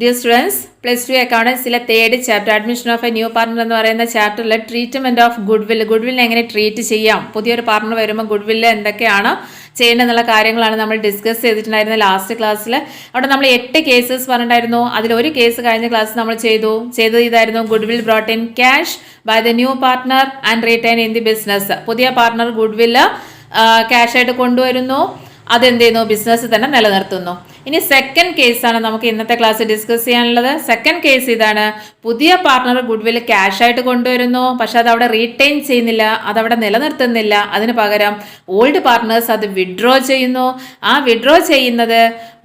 Dear students plus two അക്കൗണ്ടൻസിലെ third chapter admission of a new partner എന്ന് പറയുന്ന ചാപ്റ്ററിൽ treatment of goodwill good വില്ലിനെ എങ്ങനെ treat ചെയ്യാം? പുതിയൊരു പാർട്ണർ വരുമ്പോൾ ഗുഡ് വില്ല് എന്തൊക്കെയാണ് ചെയ്യേണ്ടതെന്നുള്ള കാര്യങ്ങളാണ് നമ്മൾ ഡിസ്കസ് ചെയ്തിട്ടുണ്ടായിരുന്നത് ലാസ്റ്റ് ക്ലാസ്സിൽ അവിടെ നമ്മൾ എട്ട് കേസസ് പറഞ്ഞിട്ടുണ്ടായിരുന്നു. അതിലൊരു കേസ് കഴിഞ്ഞ ക്ലാസ് നമ്മൾ ചെയ്തു. ചെയ്തത് ഇതായിരുന്നു goodwill brought in cash by the new partner and return in the business പുതിയ പാർട്ണർ ഗുഡ് വില്ല് ക്യാഷായിട്ട് കൊണ്ടുവരുന്നു. അതെന്ത് ചെയ്യുന്നു? ബിസിനസ് തന്നെ നിലനിർത്തുന്നു. ഇനി സെക്കൻഡ് കേസാണ് നമുക്ക് ഇന്നത്തെ ക്ലാസ് ഡിസ്കസ് ചെയ്യാനുള്ളത്. സെക്കൻഡ് കേസ് ഇതാണ്. പുതിയ പാർട്ണർ ഗുഡ് വിൽ ക്യാഷ് ആയിട്ട് കൊണ്ടുവരുന്നു. പക്ഷെ അത് അവിടെ റീറ്റെയിൻ ചെയ്യുന്നില്ല അതവിടെ നിലനിർത്തുന്നില്ല. അതിന് പകരം ഓൾഡ് പാർട്ണേഴ്സ് അത് വിഡ്രോ ചെയ്യുന്നു. ആ വിഡ്രോ ചെയ്യുന്നത്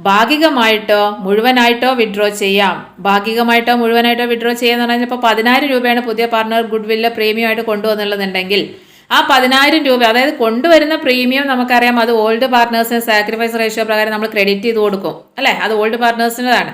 ഭാഗികമായിട്ടോ മുഴുവനായിട്ടോ വിഡ്രോ ചെയ്യാം. ഭാഗികമായിട്ടോ മുഴുവനായിട്ടോ വിഡ്രോ ചെയ്യാന്ന് പറഞ്ഞാൽ ഇപ്പോൾ പതിനായിരം രൂപയാണ് പുതിയ പാർട്ണർ ഗുഡ് വില്ല് പ്രീമിയം ആയിട്ട് കൊണ്ടുവന്നുള്ളതുണ്ടെങ്കിൽ ആ പതിനായിരം രൂപ അതായത് കൊണ്ടുവരുന്ന പ്രീമിയം നമുക്കറിയാം അത് ഓൾഡ് പാർട്ട്നേഴ്സിന് സാക്രിഫൈസ് റേഷ്യോ പ്രകാരം നമ്മൾ ക്രെഡിറ്റ് ചെയ്ത് കൊടുക്കും അല്ലേ? അത് ഓൾഡ് പാർട്ട്നേഴ്സിന്റെതാണ്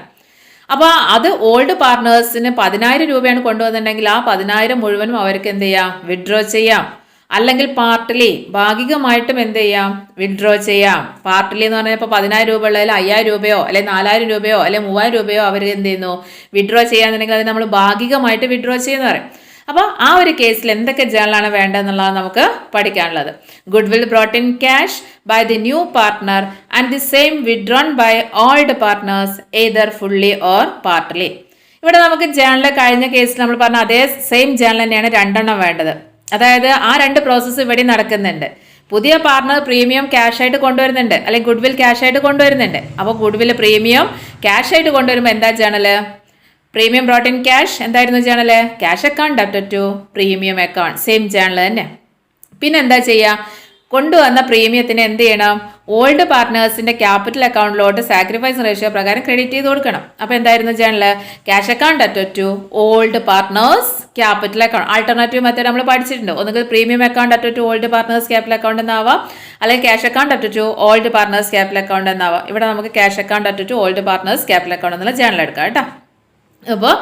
അപ്പോൾ അത് ഓൾഡ് പാർട്ട്നേഴ്സിന് പതിനായിരം രൂപയാണ് കൊണ്ടുവന്നിട്ടുണ്ടെങ്കിൽ ആ പതിനായിരം മുഴുവനും അവർക്ക് എന്ത് ചെയ്യാം? വിഡ്രോ ചെയ്യാം. അല്ലെങ്കിൽ പാർട്ടിലി ഭാഗികമായിട്ടും എന്ത് ചെയ്യാം? വിഡ്രോ ചെയ്യാം. പാർട്ടിലി എന്ന് പറഞ്ഞാൽ ഇപ്പോൾ പതിനായിരം രൂപ ഉള്ളതിൽ അയ്യായിരം രൂപയോ അല്ലെങ്കിൽ നാലായിരം രൂപയോ അല്ലെങ്കിൽ മൂവായിരം രൂപയോ അവർ എന്ത് ചെയ്യുന്നു? വിഡ്രോ ചെയ്യാന്നുണ്ടെങ്കിൽ അത് നമ്മൾ ഭാഗികമായിട്ട് വിഡ്രോ ചെയ്യുന്ന പറയും. അപ്പോൾ ആ ഒരു കേസിൽ എന്തൊക്കെ ജേണലാണ് വേണ്ടതെന്നുള്ളത് നമുക്ക് പഠിക്കാനുള്ളത്. Goodwill brought in cash by the new partner and the same withdrawn by old partners either fully or partly ഇവിടെ നമുക്ക് ജേണൽ കഴിഞ്ഞ കേസിൽ നമ്മൾ പറഞ്ഞ അതേ സെയിം ജേണൽ തന്നെയാണ് രണ്ടെണ്ണം വേണ്ടത്. അതായത് ആ രണ്ട് പ്രോസസ്സ് ഇവിടെ നടക്കുന്നുണ്ട്. പുതിയ പാർട്ണർ പ്രീമിയം ക്യാഷ് ആയിട്ട് കൊണ്ടുവരുന്നുണ്ട്. അല്ലെങ്കിൽ ഗുഡ് വിൽ ക്യാഷ് ആയിട്ട് കൊണ്ടുവരുന്നുണ്ട്. അപ്പോൾ ഗുഡ് വിൽ പ്രീമിയം ക്യാഷ് ആയിട്ട് കൊണ്ടുവരുമ്പോൾ എന്താ journal? Premium brought in cash എന്തായിരുന്നു journal cash account debit to premium account same journal തന്നെ. പിന്നെ എന്താ ചെയ്യുക കൊണ്ടുവന്ന പ്രീമിയത്തിന് എന്ത് ചെയ്യണം? ഓൾഡ് പാർട്ട്നേഴ്സിന്റെ ക്യാപിറ്റൽ അക്കൗണ്ടിലോട്ട് സാക്രിഫൈസ് റേഷ്യോ പ്രകാരം ക്രെഡിറ്റ് ചെയ്ത് കൊടുക്കണം. അപ്പോൾ എന്തായിരുന്നു journal cash account at to old partners capital account alternative method നമ്മൾ പഠിച്ചിട്ടുണ്ട്. ഒന്നുകിൽ premium account at to old partners capital account എന്നാവാം. അല്ലെങ്കിൽ cash account at to old partners capital account എന്നാവാം. ഇവിടെ നമുക്ക് cash account at to old partners capital account എന്നുള്ള journal എടുക്കാം കേട്ടോ. അപ്പോൾ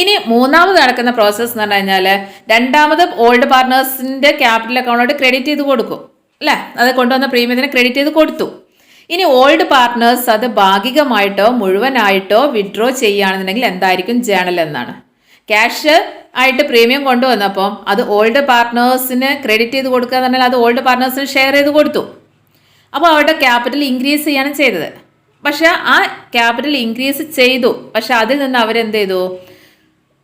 ഇനി മൂന്നാമത് നടക്കുന്ന പ്രോസസ്സ് എന്ന് പറഞ്ഞു കഴിഞ്ഞാൽ രണ്ടാമത് ഓൾഡ് പാർട്ട്നേഴ്സിന്റെ ക്യാപിറ്റൽ അക്കൗണ്ടിലോട്ട് ക്രെഡിറ്റ് ചെയ്ത് കൊടുക്കും അല്ലേ? അത് കൊണ്ടുവന്ന പ്രീമിയത്തിന് ക്രെഡിറ്റ് ചെയ്ത് കൊടുത്തു. ഇനി ഓൾഡ് പാർട്ട്നേഴ്സ് അത് ഭാഗികമായിട്ടോ മുഴുവനായിട്ടോ വിഡ്രോ ചെയ്യുകയാണെന്നുണ്ടെങ്കിൽ എന്തായിരിക്കും ജേണൽ എന്നാണ്. ക്യാഷ് ആയിട്ട് പ്രീമിയം കൊണ്ടുവന്നപ്പോൾ അത് ഓൾഡ് പാർട്ട്നേഴ്സിന് ക്രെഡിറ്റ് ചെയ്ത് കൊടുക്കുക എന്ന് പറഞ്ഞാൽ അത് ഓൾഡ് പാർട്ട്നേഴ്സിന് ഷെയർ ചെയ്ത് കൊടുത്തു. അപ്പോൾ അവരുടെ ക്യാപിറ്റൽ ഇൻക്രീസ് ചെയ്യാണ് ചെയ്തത്. പക്ഷെ ആ ക്യാപിറ്റൽ ഇൻക്രീസ് ചെയ്തു. പക്ഷെ അതിൽ നിന്ന് അവരെന്ത് ചെയ്തു?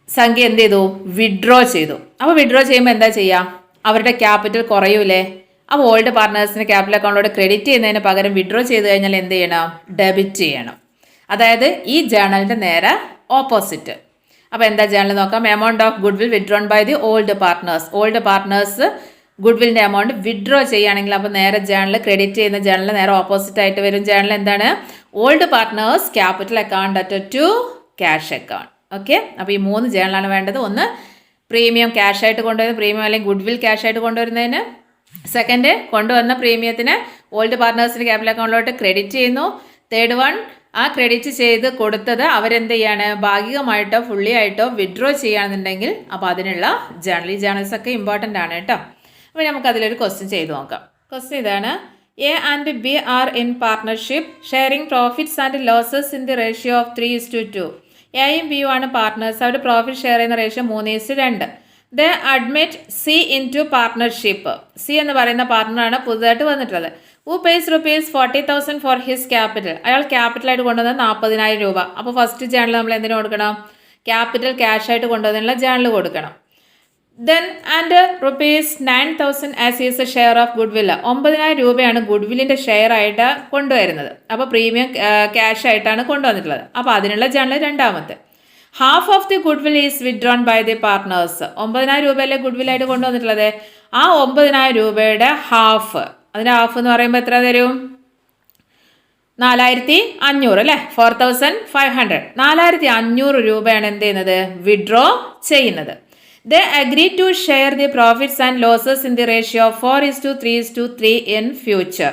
സംഖ്യ എന്ത് ചെയ്തു? വിഡ്രോ ചെയ്തു. അപ്പോൾ വിഡ്രോ ചെയ്യുമ്പോൾ എന്താ ചെയ്യുക? അവരുടെ ക്യാപിറ്റൽ കുറയൂലേ? അപ്പോൾ ഓൾഡ് പാർട്ട്നേഴ്സിന് ക്യാപിറ്റൽ അക്കൗണ്ടിലൂടെ ക്രെഡിറ്റ് ചെയ്യുന്നതിന് പകരം വിഡ്രോ ചെയ്ത് കഴിഞ്ഞാൽ എന്ത് ചെയ്യണം? ഡെബിറ്റ് ചെയ്യണം. അതായത് ഈ ജേണലിന്റെ നേരെ ഓപ്പോസിറ്റ് അപ്പോൾ എന്താ ജേണൽ നോക്കാം? Amount of goodwill withdrawn by the old partners old partners good വില്ലിന്റെ എമൗണ്ട് വിഡ്രോ ചെയ്യുകയാണെങ്കിൽ അപ്പോൾ നേരെ ജേണൽ ക്രെഡിറ്റ് ചെയ്യുന്ന ജേണൽ നേരെ ഓപ്പോസിറ്റ് ആയിട്ട് വരും ജേണൽ എന്താണ്? Old partners capital account at to cash account okay അപ്പോൾ ഈ മൂന്ന് ജേണലാണ് വേണ്ടത്. ഒന്ന് പ്രീമിയം ക്യാഷ് ആയിട്ട് കൊണ്ടുവരുന്ന പ്രീമിയം അല്ലെങ്കിൽ ഗുഡ് വിൽ ക്യാഷ് ആയിട്ട് കൊണ്ടുവരുന്നതിന്. സെക്കൻഡ് കൊണ്ടുവന്ന പ്രീമിയത്തിന് ഓൾഡ് പാർട്ട്നേഴ്സിന്റെ ക്യാപിറ്റൽ അക്കൗണ്ടിലോട്ട് ക്രെഡിറ്റ് ചെയ്യുന്നു. തേർഡ് വൺ ആ ക്രെഡിറ്റ് ചെയ്ത് കൊടുത്തത് അവരെന്ത് ചെയ്യാണ്? ഭാഗികമായിട്ടോ ഫുള്ളി ആയിട്ടോ വിഡ്രോ ചെയ്യുകയാണെന്നുണ്ടെങ്കിൽ അപ്പോൾ അതിനുള്ള ജേണൽ ഈ ജേണൽസ് ഒക്കെ ഇമ്പോർട്ടന്റ് ആണ് കേട്ടോ. അപ്പോൾ നമുക്ക് അതിലൊരു ക്വസ്റ്റ്യൻ ചെയ്ത് നോക്കാം. ക്വസ്റ്റ്യൻ ഇതാണ്. A and B are in partnership sharing profits and losses in the ratio of three is to two എയും ബിയും ആണ് പാർട്ട്നേഴ്സ് അവർ പ്രോഫിറ്റ് ഷെയർ ചെയ്യുന്ന റേഷ്യോ മൂന്ന് ഇസ് രണ്ട്. The admit C into partnership C എന്ന് പറയുന്ന പാർട്ട്ണറാണ് പുതുതായിട്ട് വന്നിട്ടുള്ളത്. Who pays rupees forty thousand for his capital അയാൾ ക്യാപിറ്റലായിട്ട് കൊണ്ടുവന്നത് നാൽപ്പതിനായിരം രൂപ. അപ്പോൾ ഫസ്റ്റ് ജേണൽ നമ്മൾ എന്തിനു കൊടുക്കണം? ക്യാപിറ്റൽ ക്യാഷ് ആയിട്ട് കൊണ്ടുവന്നതിനുള്ള ജേണൽ കൊടുക്കണം. Then and rupees nine thousand as his a share of goodwill ഒമ്പതിനായിരം രൂപയാണ് ഗുഡ് വില്ലിന്റെ ഷെയർ ആയിട്ട് കൊണ്ടുവരുന്നത്. അപ്പോൾ പ്രീമിയം ക്യാഷ് ആയിട്ടാണ് കൊണ്ടുവന്നിട്ടുള്ളത്. അപ്പോൾ അതിനുള്ള ജേണൽ രണ്ടാമത്തെ. Half of the goodwill is withdrawn by the partners ഒമ്പതിനായിരം രൂപയല്ലേ ഗുഡ് വില്ലായിട്ട് കൊണ്ടുവന്നിട്ടുള്ളത്? ആ ഒമ്പതിനായിരം രൂപയുടെ ഹാഫ് അതിന്റെ ഹാഫ് എന്ന് പറയുമ്പോൾ എത്ര തരും? നാലായിരത്തി അഞ്ഞൂറ് അല്ലേ? ഫോർ തൗസൻഡ് ഫൈവ് ഹൺഡ്രഡ് നാലായിരത്തി അഞ്ഞൂറ് രൂപയാണ് എന്ത് ചെയ്യുന്നത്? വിഡ്രോ ചെയ്യുന്നത്. They agree to share the profits and losses in the ratio four is to three is to three in future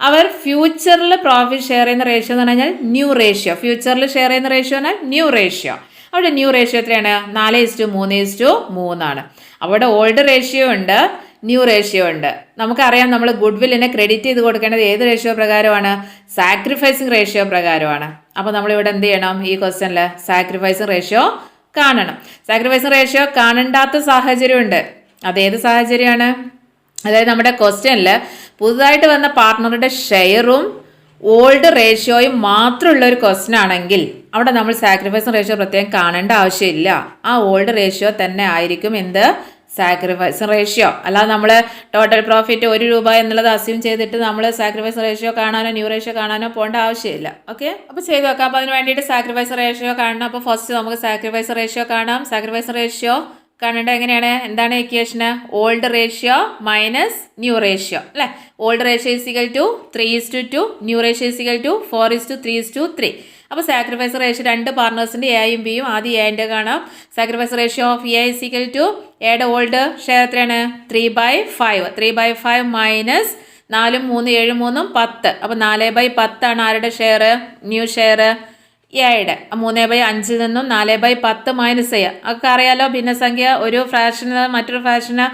അവർ ഫ്യൂച്ചറിൽ പ്രോഫിറ്റ് ഷെയർ ചെയ്യുന്ന റേഷ്യോ എന്ന് പറഞ്ഞാൽ ന്യൂ റേഷ്യോ ഫ്യൂച്ചറിൽ ഷെയർ ചെയ്യുന്ന റേഷ്യോ എന്നാൽ ന്യൂ റേഷ്യോ അവിടെ ന്യൂ റേഷ്യോ എത്രയാണ്? നാല് ഇസ് ടു മൂന്ന് ഇസ് ടു മൂന്നാണ്. അവിടെ ഓൾഡ് റേഷ്യോ ഉണ്ട് ന്യൂ റേഷ്യോ ഉണ്ട്. നമുക്കറിയാം നമ്മൾ ഗുഡ് വില്ലിനെ ക്രെഡിറ്റ് ചെയ്ത് കൊടുക്കേണ്ടത് ഏത് റേഷ്യോ പ്രകാരമാണ്? സാക്രിഫൈസിങ് റേഷ്യോ പ്രകാരമാണ്. അപ്പോൾ നമ്മളിവിടെ എന്ത് ചെയ്യണം? ഈ ക്വസ്റ്റ്യനിൽ സാക്രിഫൈസിങ് റേഷ്യോ കാണണം. സാക്രിഫൈസ് റേഷ്യോ കാണണ്ടാത്ത സാഹചര്യമുണ്ട്. അതേത് സാഹചര്യമാണ്? അതായത് നമ്മുടെ ക്വസ്റ്റ്യനിൽ പുതുതായിട്ട് വന്ന പാർട്ട്ണറുടെ ഷെയറും ഓൾഡ് റേഷ്യോയും മാത്രമുള്ള ഒരു ക്വസ്റ്റ്യൻ ആണെങ്കിൽ അവിടെ നമ്മൾ സാക്രിഫൈസ് റേഷ്യോ പ്രത്യേകം കാണേണ്ട ആവശ്യമില്ല. ആ ഓൾഡ് റേഷ്യോ തന്നെ ആയിരിക്കും എന്ത്? സാക്രിഫൈസ് റേഷ്യോ അല്ലാതെ നമ്മൾ ടോട്ടൽ പ്രോഫിറ്റ് ഒരു രൂപ എന്നുള്ളത് അസ്യൂം ചെയ്തിട്ട് നമ്മൾ സാക്രിഫൈസ് റേഷ്യോ കാണാനോ ന്യൂ റേഷ്യോ കാണാനോ പോകേണ്ട ആവശ്യമില്ല. ഓക്കെ അപ്പോൾ ചെയ്ത് നോക്കാം. അപ്പോൾ അതിന് വേണ്ടിയിട്ട് സാക്രിഫൈസ് റേഷ്യോ കാണണം. അപ്പോൾ ഫസ്റ്റ് നമുക്ക് സാക്രിഫൈസ് റേഷ്യോ കാണാം. സാക്രിഫൈസ് റേഷ്യോ കാണേണ്ടത് എങ്ങനെയാണ്? എന്താണ് ഇക്വേഷന് old ratio minus new ratio അല്ലേ? Old ratio is equal to three is to two new ratio is equal to four is to three is to three അപ്പോൾ sacrifice ratio രണ്ട് പാർട്ട്നേഴ്സിന്റെ എയും ബിയും ആദ്യം എന്റെ കാണാം. Sacrifice ratio of A is equal to എയുടെ ഓൾഡ് ഷെയർ എത്രയാണ്? Three by five three by five minus നാലും മൂന്ന് ഏഴ് മൂന്നും പത്ത്. അപ്പോൾ നാല് ബൈ പത്താണ് ആരുടെ ഷെയർ ന്യൂ ഷെയർ എയുടെ മൂന്ന് ബൈ അഞ്ചിൽ നിന്നും നാല് ബൈ പത്ത് മൈനസ് ചെയ്യുക അതൊക്കെ അറിയാലോ ഭിന്നസംഖ്യ ഒരു ഫ്രാക്ഷന് മറ്റൊരു ഫ്രാക്ഷന്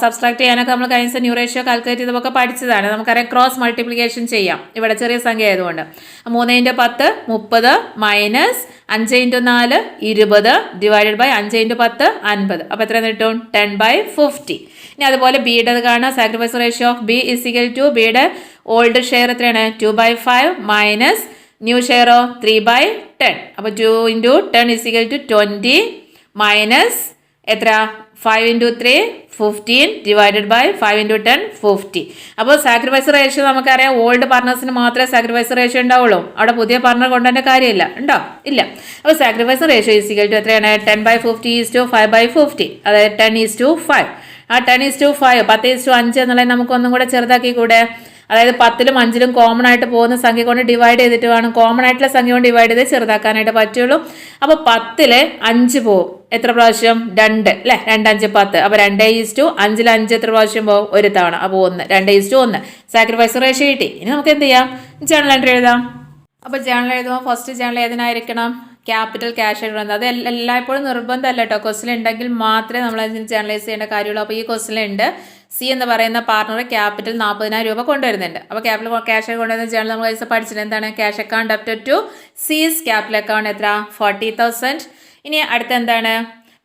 സബ്സ്ട്രാക്ട് ചെയ്യാനൊക്കെ നമ്മൾ കഴിഞ്ഞ ദിവസം ന്യൂ റേഷ്യോ കാൽക്കുലേറ്റ് ചെയ്തതൊക്കെ പഠിച്ചതാണ്. നമുക്കറിയാം ക്രോസ് മൾട്ടിപ്ലിക്കേഷൻ ചെയ്യാം. ഇവിടെ ചെറിയ സംഖ്യ ആയതുകൊണ്ട്. മൂന്ന് ഇന്റു പത്ത് മുപ്പത് മൈനസ് അഞ്ച് ഇന്റു നാല് ഇരുപത് ഡിവൈഡഡ് ബൈ അഞ്ച് ഇന്റു പത്ത് അൻപത്. അപ്പോൾ എത്ര കിട്ടും? ടെൻ ബൈ ഫിഫ്റ്റി ഇനി അതുപോലെ ബിയുടെ കാണാം. Sacrifice ratio of B is equal to ബിയുടെ ഓൾഡ് ഷെയർ എത്രയാണ്? Two by five minus new ഷെയറോ three by ten അപ്പോൾ two into ten is equal to twenty minus എത്ര five into three fifteen divided by five into ten fifty അപ്പോൾ sacrifice ratio നമുക്കറിയാം old പാർട്ട്നേഴ്സിന് മാത്രമേ sacrifice ratio ഉണ്ടാവുള്ളൂ. അവിടെ പുതിയ partner കൊണ്ടുവരേണ്ട കാര്യമില്ല. ഉണ്ടോ? ഇല്ല. അപ്പോൾ sacrifice ratio is equal to എത്രയാണ്? Ten by fifty is to five by fifty അതായത് ടെൻ ഈസ് ടു ഫൈവ് ആ ടെൻ ഈസ് ടു ഫൈവ് പത്ത് ഈസ് ടു അഞ്ച് എന്നുള്ളത് നമുക്കൊന്നും കൂടെ ചെറുതാക്കി കൂടെ. അതായത് പത്തിലും അഞ്ചിലും കോമൺ ആയിട്ട് പോകുന്ന സംഖ്യ കൊണ്ട് ഡിവൈഡ് ചെയ്തിട്ട് വേണം. കോമൺ ആയിട്ടുള്ള സംഖ്യ കൊണ്ട് ഡിവൈഡ് ചെയ്ത് ചെറുതാക്കാനായിട്ട് പറ്റുള്ളൂ. അപ്പോൾ പത്തിൽ അഞ്ച് പോവും എത്ര പ്രാവശ്യം? രണ്ട് അല്ലേ? രണ്ടഞ്ച് പത്ത്. അപ്പോൾ രണ്ട് ഈസ് ടു അഞ്ചിൽ അഞ്ച് എത്ര പ്രാവശ്യം പോകും? ഒരു തവണ. അപ്പോൾ ഒന്ന് രണ്ട് ഈസ് ടു ഒന്ന്. സാക്രിഫൈസ് റേഷ്യോ കിട്ടി. ഇനി നമുക്ക് എന്ത് ചെയ്യാം? ജേണൽ എൻട്രി എഴുതാം. അപ്പോൾ ജേണൽ എഴുതുമ്പോൾ ഫസ്റ്റ് ജേണൽ ഏതിനായിരിക്കണം? ക്യാപിറ്റൽ ക്യാഷ് എഴുതുന്നത് അത് എല്ലാ- എല്ലായ്പ്പോഴും നിർബന്ധമല്ല കേട്ടോ. ക്വസ്റ്റിൽ ഉണ്ടെങ്കിൽ മാത്രമേ നമ്മൾ അതിന് ജേണലൈസ് ചെയ്യേണ്ട കാര്യമുള്ളൂ. അപ്പോൾ ഈ ക്വസ്റ്റിലുണ്ട് സി എന്ന് പറയുന്ന പാർട്ണർ ക്യാപിറ്റൽ നാൽപ്പതിനായിരം രൂപ കൊണ്ടുവരുന്നുണ്ട്. അപ്പോൾ ക്യാപിറ്റൽ ക്യാഷ് കൊണ്ടുവരുന്ന ജേണൽ നമ്മൾ കഴിച്ച് പഠിച്ചത് എന്താണ്? Cash account up to C's capital account എത്ര? ഫോർട്ടി തൗസൻഡ് ഇനി അടുത്ത എന്താണ്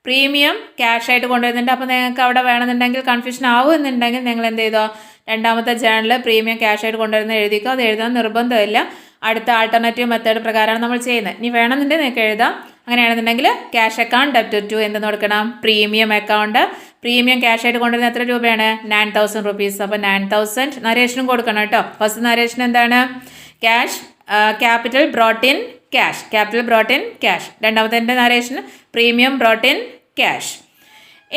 പ്രീമിയം ക്യാഷ് ആയിട്ട് കൊണ്ടുവരുന്നുണ്ട്. അപ്പോൾ നിങ്ങൾക്ക് അവിടെ വേണമെന്നുണ്ടെങ്കിൽ കൺഫ്യൂഷൻ ആവുമെന്നുണ്ടെങ്കിൽ നിങ്ങൾ എന്ത് ചെയ്തോ രണ്ടാമത്തെ ജേണൽ പ്രീമിയം ക്യാഷ് ആയിട്ട് കൊണ്ടുവരുന്ന എഴുതിക്കോ അത് എഴുതാൻ നിർബന്ധമില്ല. അടുത്ത ആൾട്ടർനേറ്റീവ് മെത്തേഡ് പ്രകാരമാണ് നമ്മൾ ചെയ്യുന്നത്. ഇനി വേണമെന്നുണ്ടെങ്കിൽ നിങ്ങൾക്ക് എഴുതാം. അങ്ങനെയാണെന്നുണ്ടെങ്കിൽ ക്യാഷ് അക്കൗണ്ട് ഡെപ്റ്റ് ടു എന്ത് കൊടുക്കണം. പ്രീമിയം അക്കൗണ്ട് പ്രീമിയം ക്യാഷ് ആയിട്ട് കൊണ്ടുവരുന്ന എത്ര രൂപയാണ്? നയൻ തൗസൻഡ് റുപ്പീസ് അപ്പോൾ നയൻ തൗസൻഡ് നരേഷനും കൊടുക്കണം കേട്ടോ. ഫസ്റ്റ് നരേഷൻ എന്താണ്? Cash capital brought in cash capital brought in cash രണ്ടാമത്തെ narration premium brought in cash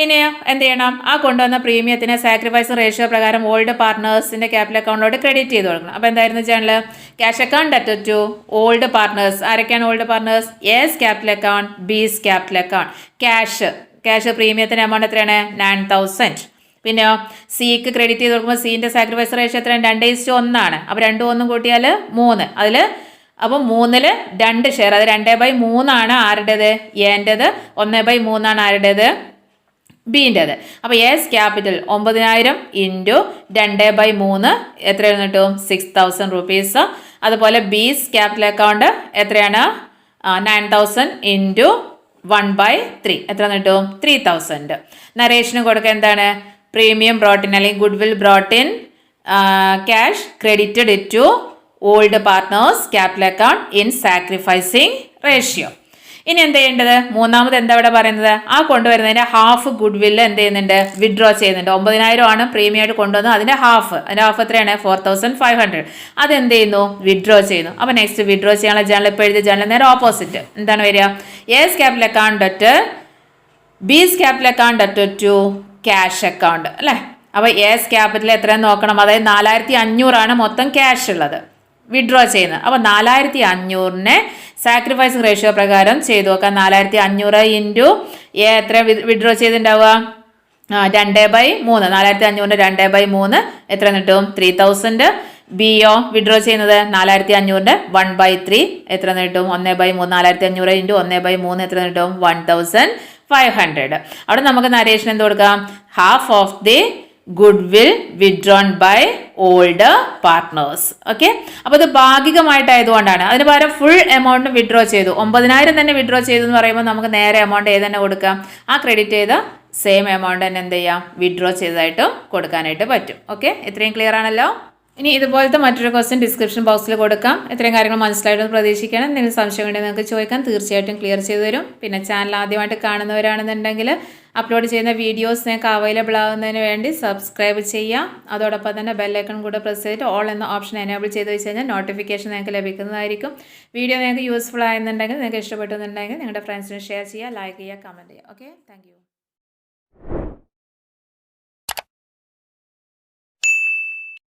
ഇനി എന്ത് ചെയ്യണം? ആ കൊണ്ടുവന്ന പ്രീമിയത്തിന് സാക്രിഫൈസ് റേഷ്യോ പ്രകാരം ഓൾഡ് പാർട്ട്നേഴ്സിന്റെ ക്യാപിറ്റൽ അക്കൗണ്ടിലോട്ട് ക്രെഡിറ്റ് ചെയ്ത് കൊടുക്കണം. അപ്പോൾ എന്തായിരുന്നു journal cash account at to old partners ആരൊക്കെയാണ് old partners A's capital account B's capital account cash cash പ്രീമിയത്തിന്റെ amount എത്രയാണ്? നയൻ തൗസൻഡ് പിന്നെ സിക്ക് ക്രെഡിറ്റ് ചെയ്ത് കൊടുക്കുമ്പോൾ സീന്റെ സാക്രിഫൈസ് റേഷ്യോ എത്രയാണ്? രണ്ട് ഇസ്റ്റു ഒന്നാണ് അപ്പോൾ രണ്ടും ഒന്നും കൂട്ടിയാൽ മൂന്ന്. അതിൽ അപ്പം മൂന്നിൽ രണ്ട് ഷെയർ അത് രണ്ട് ബൈ മൂന്നാണ് ആരുടേത്? എന്റേത് ഒന്ന് ബൈ മൂന്നാണ് ആരുടേത്? ബീന്റേത് അപ്പോൾ എസ് ക്യാപിറ്റൽ ഒമ്പതിനായിരം ഇന്റു രണ്ട് ബൈ മൂന്ന് എത്രയാണ് കിട്ടും? സിക്സ് തൗസൻഡ് റുപ്പീസ് അതുപോലെ ബീസ് ക്യാപിറ്റൽ അക്കൗണ്ട് എത്രയാണ്? Nine thousand into one by three എത്ര കിട്ടും? ത്രീ തൗസൻഡ് നരേഷന് കൊടുക്കുക എന്താണ്? പ്രീമിയം ബ്രോട്ടിൻ അല്ലെങ്കിൽ goodwill brought in cash credited to old partners capital account in sacrificing ratio ഇനി എന്ത് ചെയ്യേണ്ടത്? മൂന്നാമത് എന്താ ഇവിടെ പറയുന്നത്? ആ കൊണ്ടുവരുന്നതിന്റെ ഹാഫ് ഗുഡ് വില്ല് എന്ത് ചെയ്യുന്നുണ്ട്? വിഡ്രോ ചെയ്യുന്നുണ്ട്. ഒമ്പതിനായിരം ആണ് പ്രീമിയം ആയിട്ട് കൊണ്ടുവന്നത്. അതിന്റെ ഹാഫ് അതിന്റെ ഹാഫ് എത്രയാണ്? ഫോർ തൗസൻഡ് ഫൈവ് ഹൺഡ്രഡ് അത് എന്ത് ചെയ്യുന്നു? വിഡ്രോ ചെയ്യുന്നു. അപ്പോൾ നെക്സ്റ്റ് വിഡ്രോ ചെയ്യാനുള്ള ജേണൽ ഇപ്പോൾ എഴുതിയ ജേണൽ നേരെ ഓപ്പോസിറ്റ് എന്താണ് വരിക? A's capital account at B's capital account at to cash account അല്ലേ? അപ്പോൾ എസ് ക്യാപിറ്റൽ എത്രയാണ് നോക്കണം. അതായത് നാലായിരത്തി അഞ്ഞൂറാണ് മൊത്തം ക്യാഷ് ഉള്ളത്. വിഡ്രോ ചെയ്യുന്നത്. അപ്പോൾ നാലായിരത്തി അഞ്ഞൂറിനെ സാക്രിഫൈസ് റേഷ്യോ പ്രകാരം ചെയ്തു നോക്കാം. നാലായിരത്തി അഞ്ഞൂറ് ഇന്റു എത്ര വിഡ്രോ ചെയ്തിട്ടുണ്ടാവുക? രണ്ട് ബൈ മൂന്ന്. നാലായിരത്തി അഞ്ഞൂറിന്റെ രണ്ട് ബൈ മൂന്ന് എത്ര കിട്ടും? ത്രീ തൗസൻഡ് ബിയോ വിഡ്രോ ചെയ്യുന്നത്? നാലായിരത്തി അഞ്ഞൂറിന്റെ വൺ ബൈ ത്രീ എത്ര കിട്ടും? ഒന്ന് ബൈ മൂന്ന്. നാലായിരത്തി അഞ്ഞൂറ് ഇന്റു ഒന്ന് ബൈ മൂന്ന് എത്ര കിട്ടും? വൺ തൗസൻഡ് ഫൈവ് ഹൺഡ്രഡ് അവിടെ നമുക്ക് നരേഷൻ എന്ത് കൊടുക്കാം? Half of the goodwill withdrawn by old partners. Okay അപ്പോൾ ഇത് ഭാഗികമായിട്ടായതുകൊണ്ടാണ്. അതിന് പകരം ഫുൾ എമൗണ്ട് വിഡ്രോ ചെയ്തു. ഒമ്പതിനായിരം തന്നെ വിഡ്രോ ചെയ്തു എന്ന് പറയുമ്പോൾ നമുക്ക് നേരെ എമൗണ്ട് ഏത് തന്നെ കൊടുക്കാം? ആ ക്രെഡിറ്റ് ചെയ്ത സെയിം എമൗണ്ട് തന്നെ എന്ത് ചെയ്യാം? വിഡ്രോ ചെയ്തതായിട്ടും കൊടുക്കാനായിട്ട് പറ്റും. ഓക്കെ ഇത്രയും ക്ലിയർ ആണല്ലോ? ഇനി ഇതുപോലത്തെ മറ്റൊരു ക്വസ്റ്റ്യൻ ഡിസ്ക്രിപ്ഷൻ ബോക്സിൽ കൊടുക്കാം. ഇത്രയും കാര്യങ്ങൾ മനസ്സിലായിട്ട് പ്രതീക്ഷിക്കണം. എന്തെങ്കിലും സംശയം ഉണ്ടെങ്കിൽ നിങ്ങൾക്ക് ചോദിക്കാം. തീർച്ചയായിട്ടും ക്ലിയർ ചെയ്തു തരും. പിന്നെ ചാനൽ ആദ്യമായിട്ട് കാണുന്നവരാണെന്നുണ്ടെങ്കിൽ അപ്ലോഡ് ചെയ്യുന്ന വീഡിയോസ് നിങ്ങൾക്ക് അവൈലബിൾ ആകുന്നതിന് വേണ്ടി സബ്സ്ക്രൈബ് ചെയ്യാം അതോടൊപ്പം തന്നെ ബെല്ലൈക്കൺ കൂടെ പ്രസ് ചെയ്തിട്ട് ഓൾ എന്ന ഓപ്ഷൻ എനേബിൾ ചെയ്ത് വെച്ച് കഴിഞ്ഞാൽ നോട്ടിഫിക്കേഷൻ നിങ്ങൾക്ക് ലഭിക്കുന്നതായിരിക്കും. വീഡിയോ നിങ്ങൾക്ക് യൂസ്ഫുൾ ആയെന്നുണ്ടെങ്കിൽ നിങ്ങൾക്ക് ഇഷ്ടപ്പെട്ടെന്നുണ്ടെങ്കിൽ നിങ്ങളുടെ ഫ്രണ്ട്സിന് ഷെയർ ചെയ്യുക ലൈക്ക് ചെയ്യുക കമന്റ് ചെയ്യുക. Okay thank